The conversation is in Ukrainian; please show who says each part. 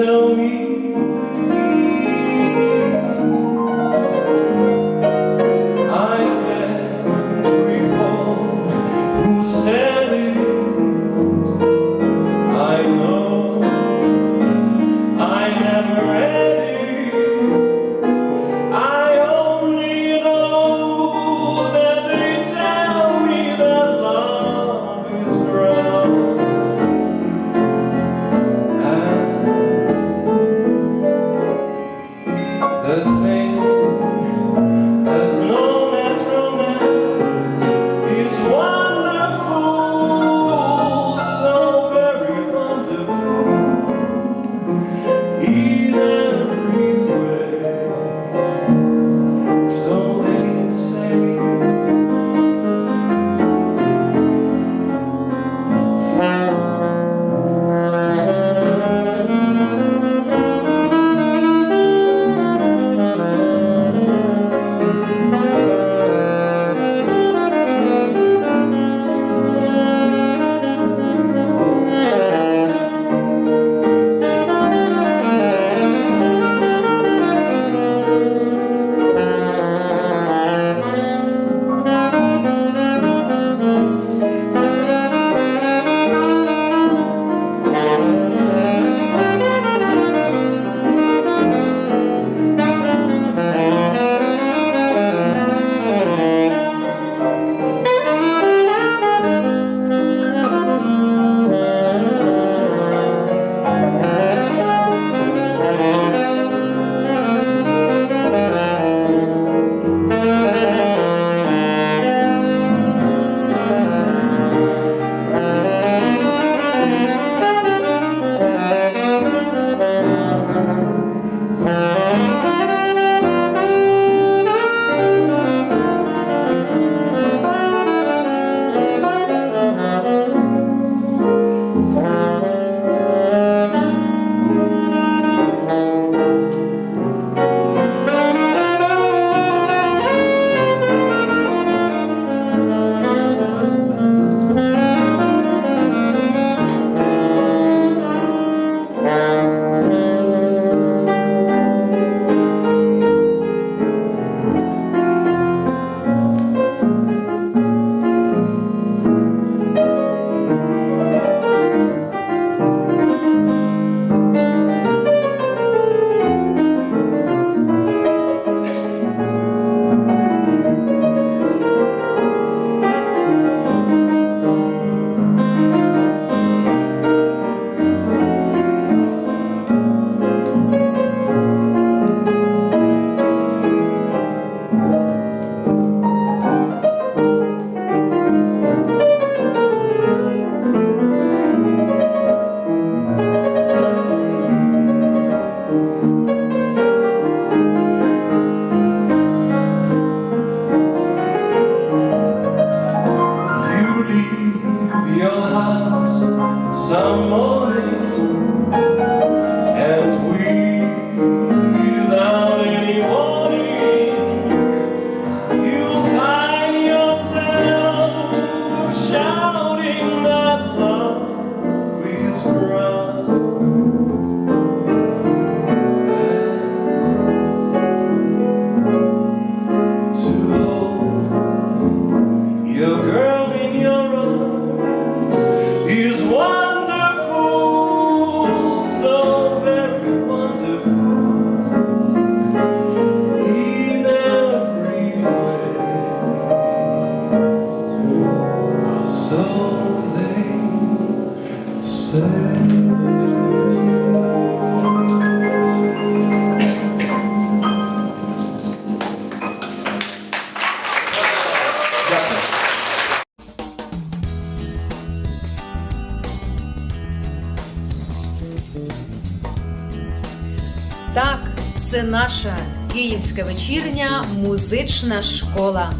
Speaker 1: tell me
Speaker 2: Так, це наша київська вечірня музична школа.